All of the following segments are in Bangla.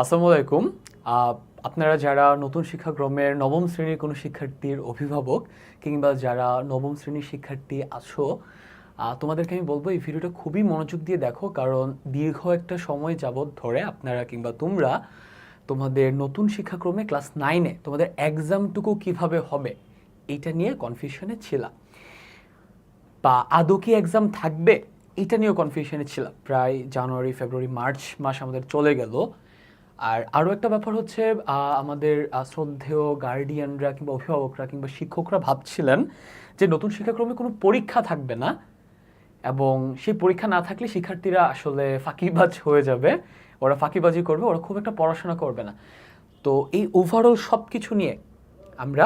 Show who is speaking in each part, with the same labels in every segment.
Speaker 1: আসসালামু আলাইকুম। আপনারা যারা নতুন শিক্ষাক্রমের নবম শ্রেণির কোনো শিক্ষার্থীর অভিভাবক কিংবা যারা নবম শ্রেণির শিক্ষার্থী আছো তোমাদেরকে আমি বলব এই ভিডিওটা খুবই মনোযোগ দিয়ে দেখো, কারণ দীর্ঘ একটা সময় যাবৎ ধরে আপনারা কিংবা তোমরা তোমাদের নতুন শিক্ষাক্রমে ক্লাস নাইনে তোমাদের এক্সামটুকু কীভাবে হবে এটা নিয়ে কনফিউশনে ছিলা বা আদৌ কি এক্সাম থাকবে, এটা নিয়েও কনফিউশনে ছিলাম। প্রায় জানুয়ারি, ফেব্রুয়ারি, মার্চ মাস আমাদের চলে গেল। আর আরও একটা ব্যাপার হচ্ছে আমাদের শ্রদ্ধেয় গার্ডিয়ানরা কিংবা অভিভাবকরা কিংবা শিক্ষকরা ভাবছিলেন যে নতুন শিক্ষাক্রমে কোনো পরীক্ষা থাকবে না এবং সেই পরীক্ষা না থাকলে শিক্ষার্থীরা আসলে ফাঁকিবাজ হয়ে যাবে। ওরা ফাঁকিবাজি করবে, ওরা খুব একটা পড়াশোনা করবে না। তো এই ওভারঅল সব কিছু নিয়ে আমরা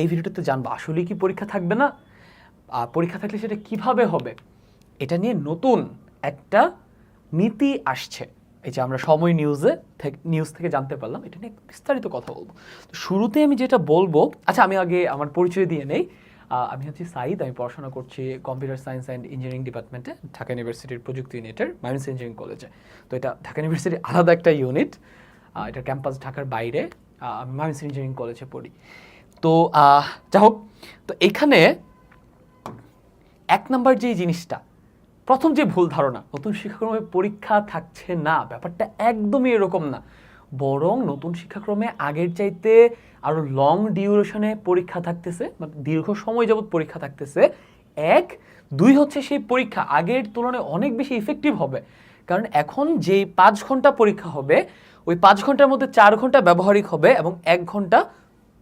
Speaker 1: এই ভিডিওটাতে জানব, আসলেই কি পরীক্ষা থাকবে না? আর পরীক্ষা থাকলে সেটা কীভাবে হবে? এটা নিয়ে নতুন একটা নীতি আসছে। এই যে আমরা সময় নিউজে নিউজ থেকে জানতে পারলাম, এটা নিয়ে বিস্তারিত কথা বলব। তো শুরুতে আমি যেটা বলব আচ্ছা আমি আগে আমার পরিচয় দিয়ে নেই। আমি হচ্ছি সাইদ আমি পড়াশোনা করছি কম্পিউটার সায়েন্স অ্যান্ড ইঞ্জিনিয়ারিং ডিপার্টমেন্টে, ঢাকা ইউনিভার্সিটির প্রযুক্তি ইউনিটের মাইন্স ইঞ্জিনিয়ারিং কলেজে তো এটা ঢাকা ইউনিভার্সিটির আলাদা একটা ইউনিট এটা ক্যাম্পাস ঢাকার বাইরে আমি মাইন্স ইঞ্জিনিয়ারিং কলেজে পড়ি। তো যা হোক তো এখানে এক নাম্বার যে জিনিসটা প্রথম যে ভুল ধারণা, নতুন শিক্ষাক্রমে পরীক্ষা থাকছে না, ব্যাপারটা একদমই এরকম না। বরং নতুন শিক্ষাক্রমে আগের চাইতে আরও লং ডিউরেশনে পরীক্ষা থাকতেছে মানে দীর্ঘ সময় যাবত পরীক্ষা থাকতেছে। এক, দুই হচ্ছে সেই পরীক্ষা আগের তুলনায় অনেক বেশি ইফেক্টিভ হবে। কারণ এখন যেই পাঁচ ঘণ্টা পরীক্ষা হবে, ওই পাঁচ ঘণ্টার মধ্যে চার ঘণ্টা ব্যবহারিক হবে এবং এক ঘণ্টা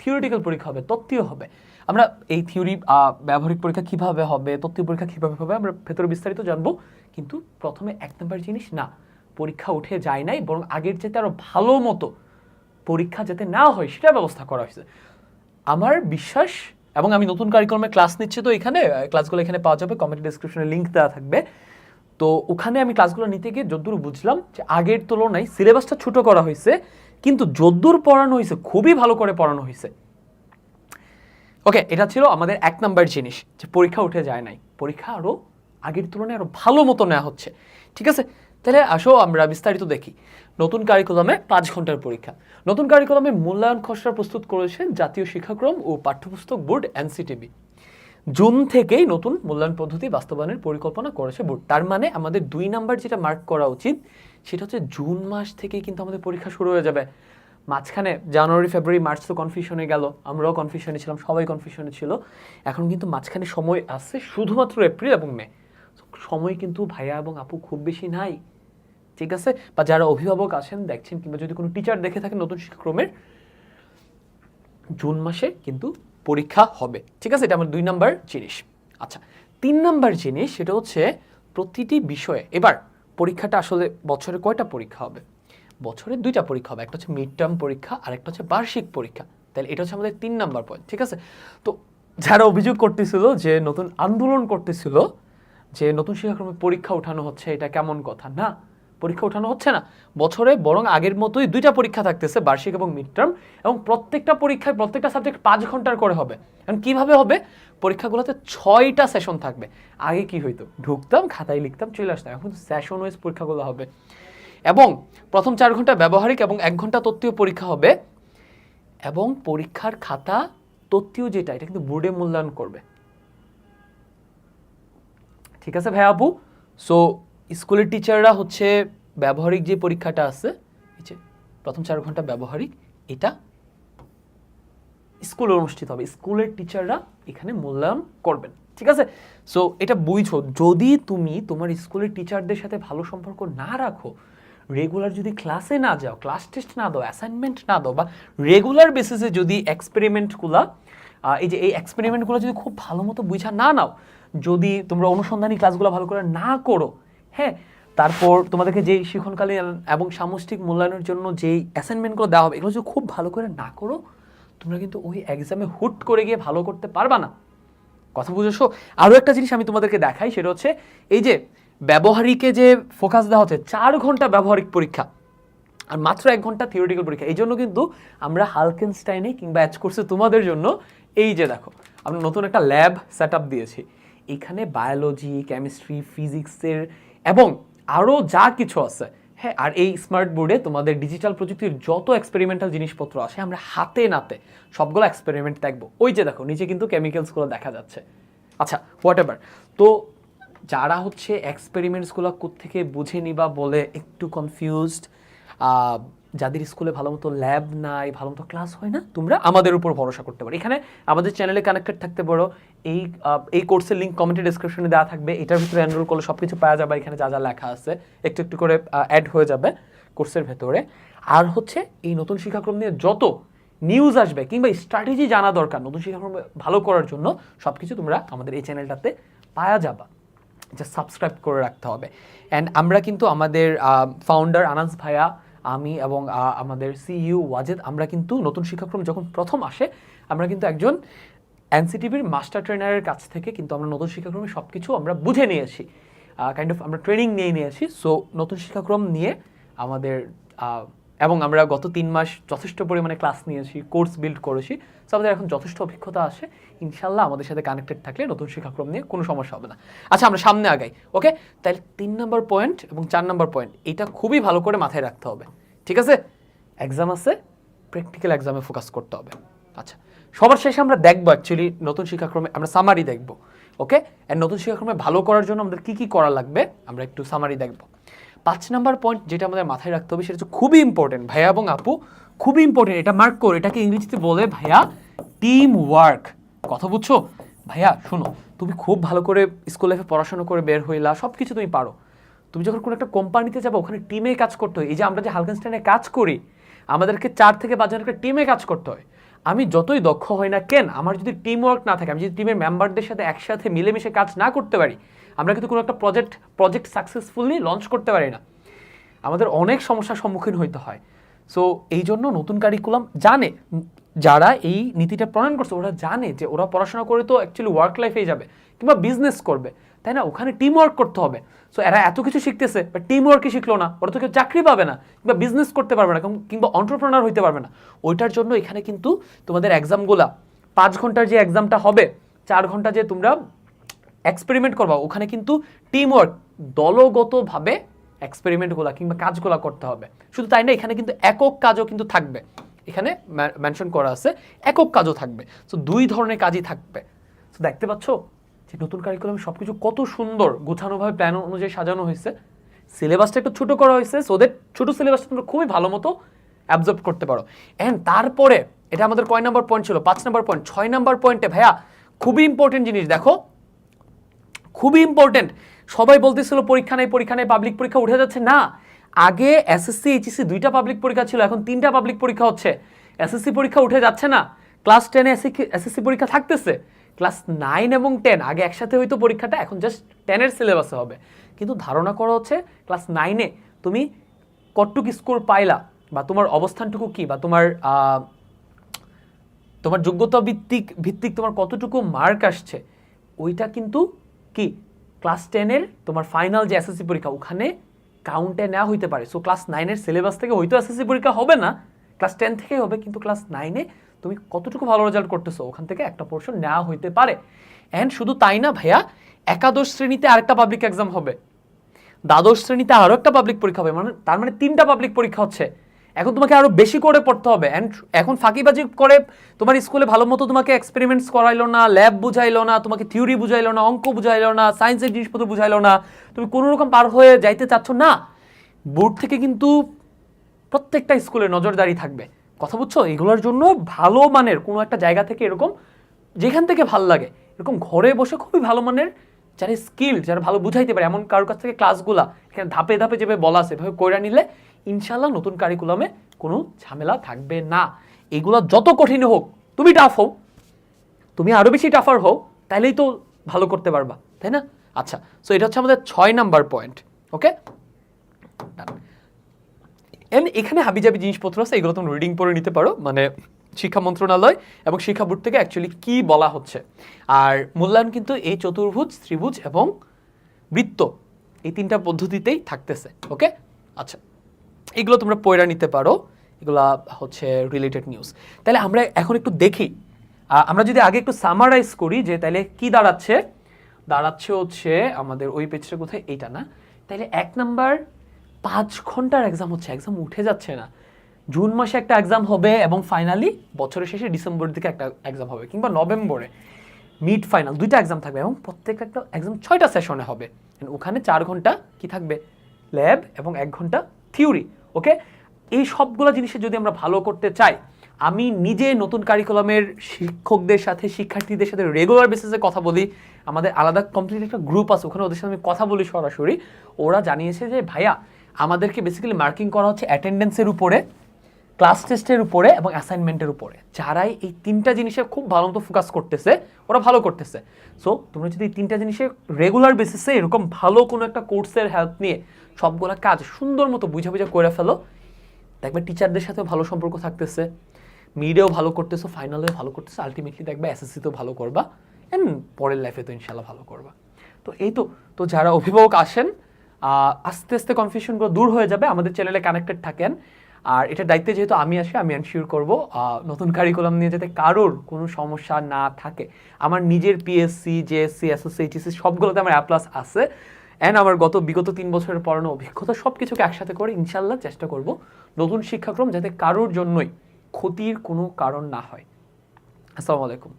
Speaker 1: থিওরিটিক্যাল পরীক্ষা হবে, তত্ত্বীয় হবে। আমরা এই থিওরি ব্যবহারিক পরীক্ষা কীভাবে হবে তত্ত্বীয় পরীক্ষা কীভাবে হবে, আমরা ভেতরে বিস্তারিত জানব। কিন্তু প্রথমে এক নম্বর জিনিস, না, পরীক্ষা উঠে যায় নাই, বরং আগের চেয়ে আরও ভালো মতো পরীক্ষা যাতে না হয় সেটা ব্যবস্থা করা হয়েছে। আমার বিশ্বাস, এবং আমি নতুন কারিকুলামে ক্লাস নিচ্ছি তো এখানে ক্লাসগুলো এখানে পাওয়া যাবে কমেন্ট ডিসক্রিপশনে লিঙ্ক দেওয়া থাকবে। তো ওখানে আমি ক্লাসগুলো নিতে গিয়ে যদ্দূর বুঝলাম যে আগের তুলনায় সিলেবাসটা ছোট করা হয়েছে, কিন্তু যদ্দূর পড়ানো হয়েছে, খুবই ভালো করে পড়ানো হয়েছে। ওকে এটা ছিল আমাদের এক নাম্বার জিনিস, যে পরীক্ষা উঠে যায় নাই। পরীক্ষা আরও আগের তুলনায় আরও ভালো মতো নেওয়া হচ্ছে। ঠিক আছে? তাহলে আসো আমরা বিস্তারিত দেখি। নতুন কারিকুলামে পাঁচ ঘণ্টার পরীক্ষা। নতুন কারিকুলামে মূল্যায়ন খসড়া প্রস্তুত করেছে জাতীয় শিক্ষাক্রম ও পাঠ্যপুস্তক বোর্ড এনসিটিবি। জুন থেকেই নতুন মূল্যায়ন পদ্ধতি বাস্তবায়নের পরিকল্পনা করেছে বোর্ড। তার মানে আমাদের দুই নাম্বার যেটা মার্ক করা উচিত, সেটা হচ্ছে জুন মাস থেকেই কিন্তু আমাদের পরীক্ষা শুরু হয়ে যাবে। মাঝখানে জানুয়ারি, ফেব্রুয়ারি, মার্চ তো কনফিউশনে গেল, আমরাও কনফিউশনে ছিলাম, সবাই কনফিউশনে ছিল। এখন কিন্তু মাঝখানে সময় আছে শুধুমাত্র এপ্রিল এবং মে সময় কিন্তু ভাইয়া এবং আপু খুব বেশি নাই। ঠিক আছে? বা যারা অভিভাবক আছেন, দেখছেন কিংবা যদি কোনো টিচার দেখে থাকেন নতুন শিক্ষাক্রমের, জুন মাসে কিন্তু পরীক্ষা হবে। ঠিক আছে? এটা আমার দুই নাম্বার জিনিস। আচ্ছা তিন নাম্বার জিনিস সেটা হচ্ছে প্রতিটি বিষয়ে, এবার পরীক্ষাটা আসলে বছরে কয়টা পরীক্ষা হবে? বছরে দুইটা পরীক্ষা হবে, একটা হচ্ছে মিড টার্ম পরীক্ষা আর একটা হচ্ছে বার্ষিক পরীক্ষা। তাহলে এটা হচ্ছে আমাদের তিন নাম্বার পয়েন্ট ঠিক আছে? তো যারা অভিযোগ করতেছিল যে নতুন আন্দোলন করতেছিল, যে নতুন শিক্ষাক্রমে পরীক্ষা উঠানো হচ্ছে, এটা কেমন কথা? না, পরীক্ষা উঠানো হচ্ছে না। বছরে বরং আগের মতোই দুইটা পরীক্ষা থাকতেছে, বার্ষিক এবং মিড টার্ম এবং প্রত্যেকটা পরীক্ষায় প্রত্যেকটা সাবজেক্ট পাঁচ ঘণ্টার করে হবে। এখন কীভাবে হবে? পরীক্ষাগুলোতে ছয়টা সেশন থাকবে। আগে কি হইতো? ঢুকতাম, খাতায় লিখতাম, চলে আসতাম। এখন সেশন ওয়াইজ পরীক্ষাগুলো হবে। এবং প্রথম চার ঘণ্টা ব্যবহারিক এবং এক ঘণ্টা তত্ত্বীয় পরীক্ষা হবে। এবং পরীক্ষার খাতা তত্ত্বীয় যেটা, এটা কিন্তু বোর্ডে মূল্যায়ন করবে। ঠিক আছে ভাই আপু? সো স্কুলের টিচাররা হচ্ছে ব্যবহারিক যে পরীক্ষাটা আছে প্রথম চার ঘণ্টা ব্যবহারিক, এটা স্কুলে অনুষ্ঠিত হবে। স্কুলের টিচাররা এখানে মূল্যায়ন করবেন। ঠিক আছে? সো এটা বুঝছ যদি তুমি তোমার স্কুলের টিচারদের সাথে ভালো সম্পর্ক না রাখো রেগুলার যদি ক্লাসে না যাও ক্লাস টেস্ট না দাও অ্যাসাইনমেন্ট না দাও বা রেগুলার বেসিসে যদি এক্সপেরিমেন্টগুলা এই যে এই এক্সপেরিমেন্টগুলো যদি খুব ভালো মতো বুঝা না নাও, যদি তোমরা অনুসন্ধানী ক্লাসগুলো ভালো করে না করো হ্যাঁ তারপর তোমাদেরকে যেই শিক্ষণকালীন এবং সামষ্টিক মূল্যায়নের জন্য যেই অ্যাসাইনমেন্টগুলো দেওয়া হবে, এগুলো যদি খুব ভালো করে না করো, তোমরা কিন্তু ওই এক্সামে হুট করে গিয়ে ভালো করতে পারবা না। কথা বুঝেছ? আরও একটা জিনিস আমি তোমাদেরকে দেখাই, সেটা হচ্ছে এই যে ব্যবহারিকে যে ফোকাস দেওয়া হচ্ছে, চার ঘণ্টা ব্যবহারিক পরীক্ষা আর মাত্র এক ঘণ্টা থিওরিটিক্যাল পরীক্ষা। এই জন্য কিন্তু আমরা হালকেনস্টাইনে কিংবা অ্যাচ কোর্সে তোমাদের জন্য এই যে দেখো, আমরা নতুন একটা ল্যাব সেট আপ দিয়েছি। এখানে বায়োলজি কেমিস্ট্রি ফিজিক্সের এবং আরও যা কিছু আছে। হ্যাঁ আর এই স্মার্ট বোর্ডে তোমাদের ডিজিটাল প্রযুক্তির যত এক্সপেরিমেন্টাল জিনিসপত্র আছে, আমরা হাতে নাতে সবগুলো এক্সপেরিমেন্ট দেখব। ওই যে দেখো, নিচে কিন্তু কেমিক্যালসগুলো দেখা যাচ্ছে। আচ্ছা হোয়াট এভার তো যারা হচ্ছে এক্সপেরিমেন্টসগুলো থেকে বুঝে নিবা বলে একটু কনফিউজড যাদের স্কুলে ভালো মতো ল্যাব নাই ভালো মতো ক্লাস হয় না, তোমরা আমাদের উপর ভরসা করতে পারো। এখানে আমাদের চ্যানেলে কানেক্টেড থাকতে পারো। এই এই কোর্সের লিঙ্ক কমেন্টে ডিসক্রিপশনে দেওয়া থাকবে। এটার ভিতরে এনরোল করলে সব কিছু পাওয়া যাবে। এখানে যা যা লেখা আছে, একটু একটু করে অ্যাড হয়ে যাবে কোর্সের ভেতরে। আর হচ্ছে এই নতুন শিক্ষাক্রম নিয়ে যত নিউজ আসবে কিংবা স্ট্র্যাটেজি জানা দরকার নতুন শিক্ষাক্রম ভালো করার জন্য সব কিছু তোমরা আমাদের এই চ্যানেলটাতে পাওয়া যাবা। যা সাবস্ক্রাইব করে রাখতে হবে। অ্যান্ড আমরা কিন্তু আমাদের ফাউন্ডার আনাস ভাইয়া, আমি এবং আমাদের সিইউ ওয়াজেদ, আমরা কিন্তু নতুন শিক্ষাক্রম যখন প্রথম আসে, আমরা কিন্তু একজন এনসিটিভির মাস্টার ট্রেনারের কাছ থেকে কিন্তু আমরা নতুন শিক্ষাক্রমে সব কিছু আমরা বুঝে নিয়েছি। কাইন্ড অফ আমরা ট্রেনিং নিয়ে নিয়েছি। সো নতুন শিক্ষাক্রম নিয়ে আমাদের এবং আমরা গত তিন মাস যথেষ্ট পরিমাণে ক্লাস নিয়েছি কোর্স বিল্ড করেছি। সো আমাদের এখন যথেষ্ট অভিজ্ঞতা আছে। ইনশাল্লাহ আমাদের সাথে কানেক্টেড থাকলে নতুন শিক্ষাক্রম নিয়ে কোনো সমস্যা হবে না। আচ্ছা আমরা সামনে আগাই ওকে তাহলে তিন নম্বর পয়েন্ট এবং চার নম্বর পয়েন্ট এটা খুবই ভালো করে মাথায় রাখতে হবে। ঠিক আছে? এক্সাম আছে প্র্যাকটিক্যাল এক্সামে ফোকাস করতে হবে। আচ্ছা সবার শেষে আমরা দেখব অ্যাকচুয়ালি নতুন শিক্ষাক্রমে, আমরা সামারি দেখব ওকে অ্যান্ড নতুন শিক্ষাক্রমে ভালো করার জন্য আমাদের কী কী করা লাগবে, আমরা একটু সামারি দেখব। পাঁচ নাম্বার পয়েন্ট যেটা আমাদের মাথায় রাখতে হবে, সেটা হচ্ছে খুবই ইম্পর্টেন্ট ভাইয়া এবং আপু, খুবই ইম্পর্টেন্ট এটা মার্ক কর, এটাকে ইংরেজিতে বলে ভাইয়া টিম ওয়ার্ক কথা বুঝছ? ভাইয়া, শোনো, তুমি খুব ভালো করে স্কুল লাইফে পড়াশোনা করে বের হইলা সব কিছু তুমি পারো। তুমি যখন কোনো একটা কোম্পানিতে যাব, ওখানে টিমে কাজ করতে হয়। এই যে আমরা যে হালকেনস্টাইনে কাজ করি, আমাদেরকে চার থেকে পাঁচ জনের একটা টিমে কাজ করতে হয়। আমি যতই দক্ষ হই না কেন, আমার যদি টিম ওয়ার্ক না থাকে, আমি যদি টিমের মেম্বারদের সাথে একসাথে মিলেমিশে কাজ না করতে পারি আমরা কিন্তু কোনো একটা প্রজেক্ট প্রজেক্ট সাকসেসফুলি লঞ্চ করতে পারি না। আমাদের অনেক সমস্যার সম্মুখীন হইতে হয়। সো এই জন্য নতুন কারিকুলাম জানে। যারা এই নীতিটা প্রণয়ন করছে, ওরা জানে যে ওরা পড়াশোনা করে তো অ্যাকচুয়ালি ওয়ার্ক লাইফেই যাবে, কিংবা বিজনেস করবে। তাই না? ওখানে টিম ওয়ার্ক করতে হবে। সো এরা এত কিছু শিখতেছে বা টিম ওয়ার্কই শিখলো না। ওরা তো কেউ চাকরি পাবে না, কিংবা বিজনেস করতে পারবে না কিংবা অন্টারপ্রেনার হইতে পারবে না। ওইটার জন্য এখানে কিন্তু তোমাদের এক্সামগুলা পাঁচ ঘণ্টার যে এক্সামটা হবে, চার ঘণ্টা যে তোমরা এক্সপেরিমেন্ট করবা। ওখানে কিন্তু টিম ওয়ার্ক দলগতভাবে এক্সপেরিমেন্টগুলো কিংবা কাজগুলো করতে হবে। শুধু তাই না, এখানে কিন্তু একক কাজও কিন্তু থাকবে। এখানে মেনশন করা আছে, একক কাজও থাকবে। সো দুই ধরনের কাজই থাকবে। তো দেখতে পাচ্ছ যে নতুন কারিকুলামে সব কিছু কত সুন্দর গোছানোভাবে প্ল্যান অনুযায়ী সাজানো হয়েছে। সিলেবাসটা একটু ছোটো করা হয়েছে সো দ্যাট ছোটো সিলেবাসটা তোমরা খুবই ভালো মতো অ্যাবজর্ব করতে পারো। অ্যান্ড তারপরে, এটা আমাদের কয় নাম্বার পয়েন্ট ছিল? পাঁচ নাম্বার পয়েন্ট ছয় নাম্বার পয়েন্টে ভাইয়া, খুবই ইম্পর্টেন্ট জিনিস। দেখো খুবই ইম্পর্টেন্ট সবাই বলতেছিল, পরীক্ষা নেই পরীক্ষা নেই পাবলিক পরীক্ষা উঠে যাচ্ছে। না, আগে এসএসসি এইচএসসি দুইটা পাবলিক পরীক্ষা ছিল, এখন তিনটা পাবলিক পরীক্ষা হচ্ছে। এসএসসি পরীক্ষা উঠে যাচ্ছে না। ক্লাস টেনে এসএসসি পরীক্ষা থাকতেছে। ক্লাস নাইন এবং টেন আগে একসাথে হয়তো পরীক্ষাটা, এখন জাস্ট টেনের সিলেবাসে হবে। কিন্তু ধারণা করা হচ্ছে ক্লাস নাইনে তুমি কতটুক স্কোর পাইলা, বা তোমার অবস্থানটুকু কি, বা তোমার তোমার যোগ্যতা ভিত্তিক ভিত্তিক তোমার কতটুকু মার্ক আসছে, ওইটা কিন্তু কি? ক্লাস টেনের তোমার ফাইনাল যে এসএসসি পরীক্ষা, ওখানে কাউন্টে নেওয়া হইতে পারে। সো ক্লাস নাইনের সিলেবাস থেকে হয়তো এসএসসি পরীক্ষা হবে না। ক্লাস টেন থেকে হবে, কিন্তু ক্লাস নাইনে তুমি কতটুকু ভালো রেজাল্ট করতেছো, ওখান থেকে একটা পোর্শন নেওয়া হইতে পারে। অ্যান্ড শুধু তাই না ভাইয়া, একাদশ শ্রেণীতে আরেকটা পাবলিক এক্সাম হবে। দ্বাদশ শ্রেণীতে আরও একটা পাবলিক পরীক্ষা হবে মানে তার মানে তিনটা পাবলিক পরীক্ষা হচ্ছে। এখন তোমাকে আরও বেশি করে পড়তে হবে। অ্যান্ড এখন ফাঁকিবাজি করে, তোমার স্কুলে ভালো মতো তোমাকে এক্সপেরিমেন্টস করাইলো না ল্যাব বুঝাইলো না, তোমাকে থিওরি বুঝাইলো না, অঙ্ক বুঝাইলো না সায়েন্সের জিনিসপত্র বুঝাইলো না, তুমি কোনো রকম পার হয়ে যাইতে চাচ্ছ না, বোর্ড থেকে কিন্তু প্রত্যেকটা স্কুলে নজরদারি থাকবে। কথা বুঝছ? এগুলোর জন্য ভালো মানের, কোনো একটা জায়গা থেকে এরকম, যেখান থেকে ভালো লাগে, এরকম ঘরে বসে খুবই ভালো মানের, যারা স্কিল যারা ভালো বুঝাইতে পারে, এমন কারোর কাছ থেকে ক্লাসগুলা এখানে ধাপে ধাপে যেভাবে বলা আছে, এভাবে কইরা নিলে ইনশাল্লাহ নতুন কারিকুলামে কোনো ঝামেলা থাকবে না। এগুলো যত কঠিন হোক, তুমি টাফ হও। তুমি আরও বেশি টাফার হও তাহলেই তো ভালো করতে পারবা, তাই না? আচ্ছা সো এটা হচ্ছে আমাদের ছয় নাম্বার পয়েন্ট ওকে এন্ড এখানে হাবিজাবি জিনিসপত্র আছে, এগুলো তুমি রিডিং পড়ে নিতে পারো মানে শিক্ষা মন্ত্রণালয় এবং শিক্ষা বোর্ড থেকে অ্যাকচুয়ালি কি বলা হচ্ছে। আর মূল্যায়ন কিন্তু এই চতুর্ভুজ, ত্রিভুজ এবং বৃত্ত, এই তিনটা পদ্ধতিতেই থাকতেছে ওকে আচ্ছা এগুলো তোমরা পয়রা নিতে পারো। এগুলা হচ্ছে রিলেটেড নিউজ তাহলে আমরা এখন একটু দেখি। আমরা যদি আগে একটু সামারাইজ করি যে তাহলে কি দাঁড়াচ্ছে? দাঁড়াচ্ছে হচ্ছে আমাদের ওই পেজটা কোথায়? এইটা না? তাহলে এক নাম্বার পাঁচ ঘণ্টার এক্সাম হচ্ছে। এক্সাম উঠে যাচ্ছে না। জুন মাসে একটা এক্সাম হবে এবং ফাইনালি বছরের শেষে ডিসেম্বরের দিকে একটা এক্সাম হবে কিংবা নভেম্বরে মিড ফাইনাল দুইটা এক্সাম থাকবে এবং প্রত্যেকটা একটা এক্সাম ছয়টা সেশনে হবে। ওখানে চার ঘণ্টা কি থাকবে? ল্যাব এবং এক ঘণ্টা থিওরি ওকে এই সবগুলো জিনিসে যদি আমরা ভালো করতে চাই, আমি নিজে নতুন কারিকুলামের শিক্ষকদের সাথে, শিক্ষার্থীদের সাথে রেগুলার বেসিসে কথা বলি, আমাদের আলাদা কমপ্লিট একটা গ্রুপ আছে, ওখানে ওদের সাথে আমি কথা বলি সরাসরি, ওরা জানিয়েছে যে, ভাইয়া, আমাদেরকে বেসিক্যালি মার্কিং করা হচ্ছে অ্যাটেন্ডেন্সের উপরে ক্লাস টেস্টের উপরে এবং অ্যাসাইনমেন্টের উপরে। যারাই এই তিনটা জিনিসে খুব ভালো মতো ফোকাস করতেছে, ওরা ভালো করতেছে। সো তোমরা যদি এই তিনটা জিনিসে রেগুলার বেসিসে এরকম ভালো কোনো একটা কোর্সের হেল্প নিয়ে সবগুলা কাজ সুন্দর মতো বুঝে বুঝে করে ফেলো, দেখবে টিচারদের সাথেও ভালো সম্পর্ক থাকতেছে মিডেও ভালো করতেছো ফাইনালেও ভালো করতেছো আলটিমেটলি দেখবে এসএসসিতেও ভালো করবা অ্যান্ড পরের লাইফে তো ইনশাল্লাহ ভালো করবা। তো এই তো তো যারা অভিভাবক আসেন আস্তে আস্তে কনফিউশনগুলো দূর হয়ে যাবে, আমাদের চ্যানেলে কানেক্টেড থাকেন। আর এটার দায়িত্বে যেহেতু আমি আসি আমি এনশিওর করব নতুন কারিকুলাম নিয়ে যাতে কারোর কোনো সমস্যা না থাকে। আমার নিজের পিএসসি জেএসসি এসএসসি এইচএসসি সবগুলোতে আমার অ্যাপ্লাস আছে। অ্যান্ড আমার গত, বিগত তিন বছরের পড়ানো অভিজ্ঞতা সব কিছুকে একসাথে করে ইনশাল্লাহ চেষ্টা করব নতুন শিক্ষাক্রম যাতে কারোর জন্যই ক্ষতির কোনো কারণ না হয়। আসসালামু আলাইকুম।